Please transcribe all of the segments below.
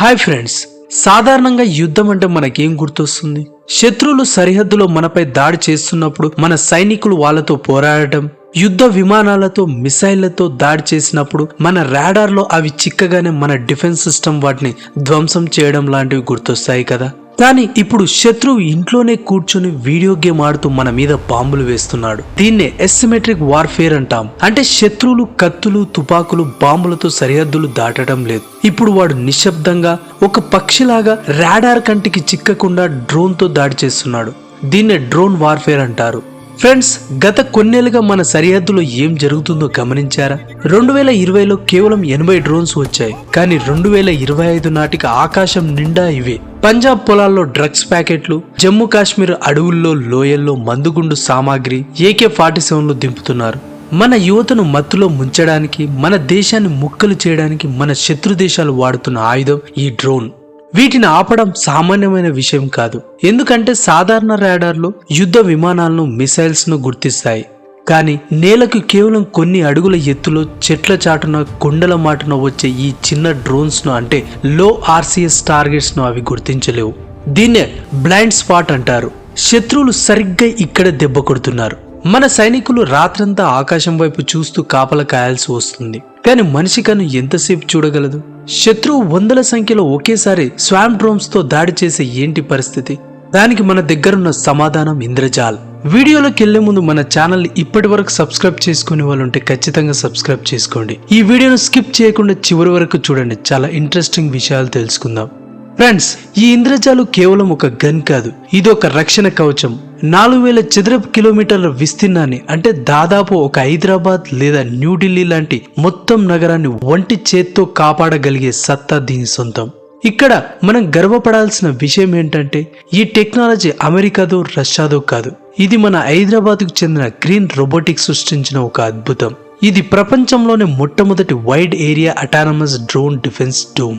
Hi friends సాధారణంగా యుద్ధం అంటే మనకేం గుర్తొస్తుంది? శత్రువులు సరిహద్దులో మనపై దాడి చేస్తున్నప్పుడు మన సైనికులు వాళ్ళతో పోరాడటం యుద్ధ విమానాలతో మిసైళ్ళతో దాడి చేసినప్పుడు మన రాడార్లో అవి చిక్కగానే మన డిఫెన్స్ సిస్టమ్ వాటిని ధ్వంసం చేయడం లాంటివి గుర్తొస్తాయి కదా. కానీ ఇప్పుడు శత్రువు ఇంట్లోనే కూర్చుని వీడియో గేమ్ ఆడుతూ మన మీద బాంబులు వేస్తున్నాడు. దీన్నే ఎస్సిమెట్రిక్ వార్ఫేర్ అంటాం. అంటే శత్రువులు కత్తులు తుపాకులు బాంబులతో సరిహద్దులు దాటడం లేదు. ఇప్పుడు వాడు నిశ్శబ్దంగా ఒక పక్షిలాగా రాడార్ కంటికి చిక్కకుండా డ్రోన్తో దాడి చేస్తున్నాడు. దీన్నే డ్రోన్ వార్ఫేర్ అంటారు. ఫ్రెండ్స్ గత కొన్నేళ్ళుగా మన సరిహద్దులో ఏం జరుగుతుందో గమనించారా? రెండు వేల ఇరవైలో కేవలం ఎనభై డ్రోన్స్ వచ్చాయి. కానీ రెండు వేల ఇరవై ఐదు నాటికి ఆకాశం నిండా ఇవే. పంజాబ్ పొలాల్లో డ్రగ్స్ ప్యాకెట్లు జమ్మూ కాశ్మీర్ అడవుల్లో లోయల్లో మందుగుండు సామాగ్రి ఏకే ఫార్టీ సెవెన్లు దింపుతున్నారు. మన యువతను మత్తులో ముంచడానికి మన దేశాన్ని ముక్కలు చేయడానికి మన శత్రు దేశాలు వాడుతున్న ఆయుధం ఈ డ్రోన్. వీటిని ఆపడం సామాన్యమైన విషయం కాదు. ఎందుకంటే సాధారణ రాడార్లు యుద్ధ విమానాలను మిసైల్స్ను గుర్తిస్తాయి. కానీ నేలకు కేవలం కొన్ని అడుగుల ఎత్తులో చెట్ల చాటున కొండల మాటున వచ్చే ఈ చిన్న డ్రోన్స్ను అంటే లో ఆర్సీఎస్ టార్గెట్స్ను అవి గుర్తించలేవు. దీన్నే బ్లైండ్ స్పాట్ అంటారు. శత్రువులు సరిగ్గా ఇక్కడ దెబ్బ కొడుతున్నారు. మన సైనికులు రాత్రంతా ఆకాశం వైపు చూస్తూ కాపల కాయాల్సి వస్తుంది. కానీ మనిషి కను ఎంతసేపు చూడగలదు? శత్రువు వందల సంఖ్యలో ఒకేసారి స్వామ్ డ్రోమ్స్తో దాడి చేసే ఏంటి పరిస్థితి? దానికి మన దగ్గరున్న సమాధానం ఇంద్రజాల్. వీడియోలోకి వెళ్ళే ముందు మన ఛానల్ ఇప్పటి వరకు సబ్స్క్రైబ్ చేసుకునే వాళ్ళు ఉంటే ఖచ్చితంగా సబ్స్క్రైబ్ చేసుకోండి. ఈ వీడియోను స్కిప్ చేయకుండా చివరి వరకు చూడండి. చాలా ఇంట్రెస్టింగ్ విషయాలు తెలుసుకుందాం. ఫ్రెండ్స్ ఈ ఇంద్రజాలు కేవలం ఒక గన్ కాదు. ఇది ఒక రక్షణ కవచం. నాలుగు వేల చదరపు కిలోమీటర్ల విస్తీర్ణాన్ని అంటే దాదాపు ఒక హైదరాబాద్ లేదా న్యూఢిల్లీ లాంటి మొత్తం నగరాన్ని ఒంటి చేత్తో కాపాడగలిగే సత్తా దీని సొంతం. ఇక్కడ మనం గర్వపడాల్సిన విషయం ఏంటంటే ఈ టెక్నాలజీ అమెరికాదో రష్యాదో కాదు. ఇది మన హైదరాబాద్కు చెందిన గ్రీన్ రోబోటిక్స్ సృష్టించిన ఒక అద్భుతం. ఇది ప్రపంచంలోనే మొట్టమొదటి wide area autonomous drone defence dome.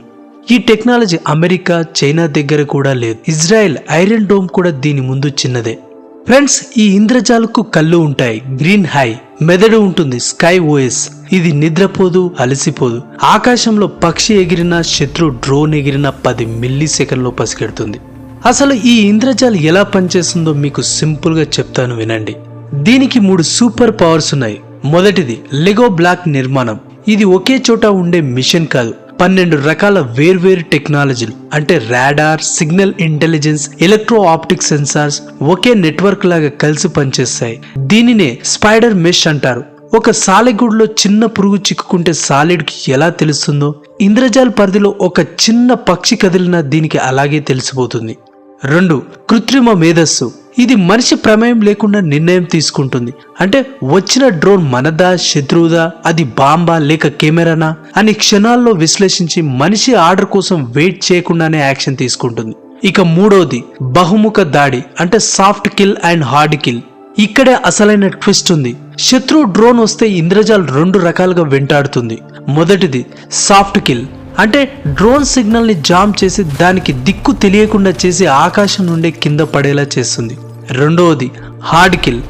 ఈ టెక్నాలజీ అమెరికా చైనా దగ్గర కూడా లేదు. ఇజ్రాయెల్ ఐరన్ డోమ్ కూడా దీని ముందు చిన్నదే. ఫ్రెండ్స్ ఈ ఇంద్రజాలకు కళ్ళు ఉంటాయి. గ్రీన్ హై మెదడు ఉంటుంది. స్కై ఓఎస్ ఇది నిద్రపోదు అలసిపోదు. ఆకాశంలో పక్షి ఎగిరిన శత్రు డ్రోన్ ఎగిరిన పది మిల్లీ సెకండ్లో పసిగెడుతుంది. అసలు ఈ ఇంద్రజాల్ ఎలా పనిచేస్తుందో మీకు సింపుల్గా చెప్తాను వినండి. దీనికి మూడు సూపర్ పవర్స్ ఉన్నాయి. మొదటిది లెగో బ్లాక్ నిర్మాణం. ఇది ఒకే చోట ఉండే మిషన్ కాదు. పన్నెండు రకాల వేర్వేరు టెక్నాలజీలు అంటే radar signal intelligence electro optic sensors ఒకే నెట్వర్క్ లాగా కలిసి పనిచేస్తాయి. దీనినే స్పైడర్ మెష్ అంటారు. ఒక సాలెగూడులో చిన్న పురుగు చిక్కుకుంటే సాలిడ్కి ఎలా తెలుస్తుందో ఇంద్రజాల్ పరిధిలో ఒక చిన్న పక్షి కదిలినా దీనికి అలాగే తెలిసిపోతుంది. రెండు కృత్రిమ మేధస్సు. ఇది మనిషి ప్రమేయం లేకుండా నిర్ణయం తీసుకుంటుంది. అంటే వచ్చిన డ్రోన్ మనదా శత్రువుదా అది బాంబా లేక కెమెరానా అని క్షణాల్లో విశ్లేషించి మనిషి ఆర్డర్ కోసం వెయిట్ చేయకుండానే యాక్షన్ తీసుకుంటుంది. ఇక మూడోది బహుముఖ దాడి అంటే soft kill and hard kill. ఇక్కడే అసలైన ట్విస్ట్ ఉంది. శత్రు డ్రోన్ వస్తే ఇంద్రజాల్ రెండు రకాలుగా వెంటాడుతుంది. మొదటిది సాఫ్ట్ కిల్. అంటే డ్రోన్ సిగ్నల్ని జామ్ చేసి దానికి దిక్కు తెలియకుండా చేసి ఆకాశం నుండి కింద పడేలా చేస్తుంది. రెండవది హార్డ్ కిల్.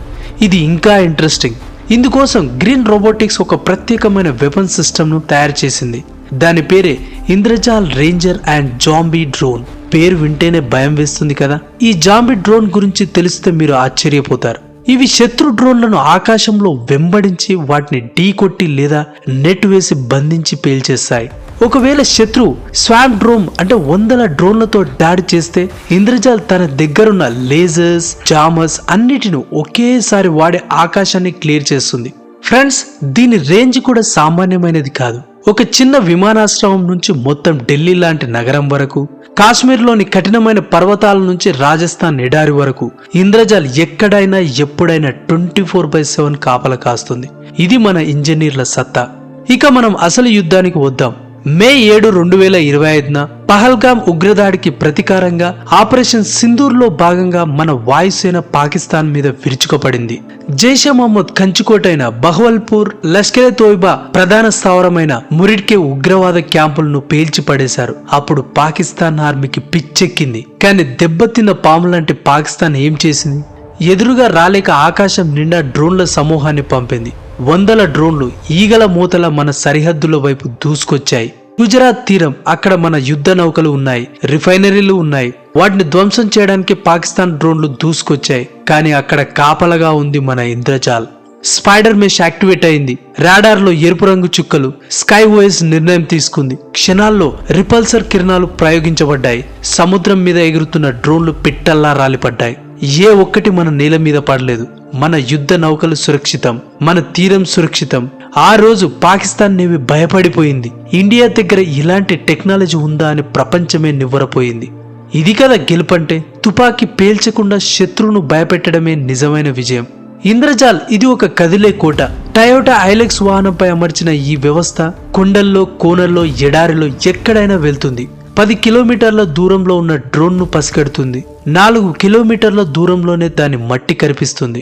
ఇది ఇంకా ఇంట్రెస్టింగ్. ఇందుకోసం గ్రీన్ రోబోటిక్స్ ఒక ప్రత్యేకమైన వెపన్ సిస్టమ్ను తయారు చేసింది. దాని పేరే Indrajal ranger and zombie drone. పేరు వింటేనే భయం వేస్తుంది కదా? ఈ జాంబీ డ్రోన్ గురించి తెలిస్తే మీరు ఆశ్చర్యపోతారు. ఇవి శత్రు డ్రోన్లను ఆకాశంలో వెంబడించి వాటిని ఢీకొట్టి లేదా నెట్ వేసి బంధించి పేల్చేస్తాయి. ఒకవేళ శత్రు స్వామ్ డ్రోన్ అంటే వందల డ్రోన్లతో దాడి చేస్తే ఇంద్రజాల్ తన దగ్గరున్న లేజర్స్ జామర్స్ అన్నిటిని ఒకేసారి వాడే ఆకాశాన్ని క్లియర్ చేస్తుంది. ఫ్రెండ్స్ దీని రేంజ్ కూడా సామాన్యమైనది కాదు. ఒక చిన్న విమానాశ్రయం నుంచి మొత్తం ఢిల్లీ లాంటి నగరం వరకు కాశ్మీర్లోని కఠినమైన పర్వతాల నుంచి రాజస్థాన్ ఎడారి వరకు ఇంద్రజాల్ ఎక్కడైనా ఎప్పుడైనా ట్వంటీ ఫోర్ బై సెవెన్ కాపల కాస్తుంది. ఇది మన ఇంజనీర్ల సత్తా. ఇక మనం అసలు యుద్ధానికి వద్దాం. మే ఏడు రెండు వేల ఇరవై ఐదున పహల్గామ్ ఉగ్రదాడికి ప్రతీకారంగా ఆపరేషన్ సింధూర్లో భాగంగా మన వాయుసేన పాకిస్తాన్ మీద విరుచుకుపడింది. జైషే మహమ్మద్ కంచుకోటైన బహవల్పూర్ లష్కరే తోయిబా ప్రధాన స్థావరమైన మురిడ్కే ఉగ్రవాద క్యాంపులను పేల్చి పడేశారు అప్పుడు పాకిస్తాన్ ఆర్మీకి పిచ్చెక్కింది. కానీ దెబ్బతిన్న పాము లాంటి పాకిస్తాన్ ఏం చేసింది? ఎదురుగా రాలేక ఆకాశం నిండా డ్రోన్ల సమూహాన్ని పంపింది. వందల డ్రోన్లు ఈగల మూతల మన సరిహద్దుల వైపు దూసుకొచ్చాయి. గుజరాత్ తీరం అక్కడ మన యుద్ధ నౌకలు ఉన్నాయి రిఫైనరీలు ఉన్నాయి. వాటిని ధ్వంసం చేయడానికి పాకిస్తాన్ డ్రోన్లు దూసుకొచ్చాయి కానీ అక్కడ కాపలగా ఉంది మన ఇంద్రజాల్. స్పైడర్ మెష్ యాక్టివేట్ అయింది. రాడార్లో ఎరుపు రంగు చుక్కలు స్కై ఓఎస్ నిర్ణయం తీసుకుంది. క్షణాల్లో రిపల్సర్ కిరణాలు ప్రయోగించబడ్డాయి. సముద్రం మీద ఎగురుతున్న డ్రోన్లు పిట్టల్లా రాలిపడ్డాయి. ఏ ఒక్కటి మన నేల మీద పడలేదు. మన యుద్ధ నౌకలు సురక్షితం. మన తీరం సురక్షితం. ఆ రోజు పాకిస్తాన్ నేవి భయపడిపోయింది. ఇండియా దగ్గర ఇలాంటి టెక్నాలజీ ఉందా అని ప్రపంచమే నివ్వరపోయింది. ఇది కదా గెలుపంటే తుపాకీ పేల్చకుండా శత్రువును భయపెట్టడమే నిజమైన విజయం. ఇంద్రజాల్ ఇది ఒక కదిలే కోట. టయోటా ఐలెక్స్ వాహనంపై అమర్చిన ఈ వ్యవస్థ కొండల్లో కోనల్లో ఎడారిలో ఎక్కడైనా వెళ్తుంది. పది కిలోమీటర్ల దూరంలో ఉన్న డ్రోన్ను పసిగడుతుంది. నాలుగు కిలోమీటర్ల దూరంలోనే దాని మట్టి కనిపిస్తుంది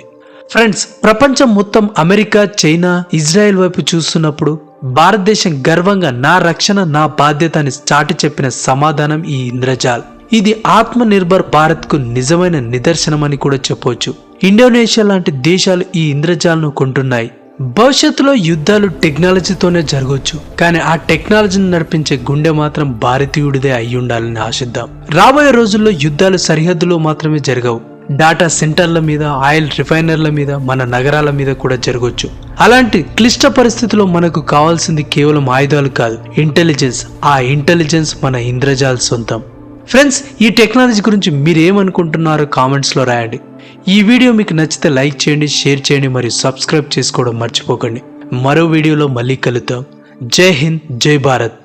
ఫ్రెండ్స్ ప్రపంచం మొత్తం అమెరికా చైనా ఇజ్రాయెల్ వైపు చూస్తున్నప్పుడు భారతదేశం గర్వంగా నా రక్షణ నా బాధ్యత అని చాటి చెప్పిన సమాధానం ఈ ఇంద్రజాల్. ఇది ఆత్మ నిర్భర్ భారత్కు నిజమైన నిదర్శనమని కూడా చెప్పవచ్చు ఇండోనేషియా లాంటి దేశాలు ఈ ఇంద్రజాల్ను కొంటున్నాయి. భవిష్యత్తులో యుద్ధాలు టెక్నాలజీతోనే జరగవచ్చు కానీ ఆ టెక్నాలజీని నడిపించే గుండె మాత్రం భారతీయుడిదే అయి ఉండాలని ఆశిద్దాం. రాబోయే రోజుల్లో యుద్ధాలు సరిహద్దులో మాత్రమే జరగవు. డాటా సెంటర్ల మీద ఆయిల్ రిఫైనర్ల మీద మన నగరాల మీద కూడా జరగవచ్చు అలాంటి క్లిష్ట పరిస్థితిలో మనకు కావాల్సింది కేవలం ఆయుధాలు కాదు ఇంటెలిజెన్స్. ఆ ఇంటెలిజెన్స్ మన ఇంద్రజాల్ సొంతం. ఫ్రెండ్స్ ఈ టెక్నాలజీ గురించి మీరు ఏమనుకుంటున్నారో కామెంట్స్లో రాయండి. ఈ వీడియో మీకు నచ్చితే లైక్ చేయండి షేర్ చేయండి మరియు సబ్స్క్రైబ్ చేసుకోవడం మర్చిపోకండి. మరో వీడియోలో మళ్ళీ కలుద్దాం. జై హింద్ జై భారత్.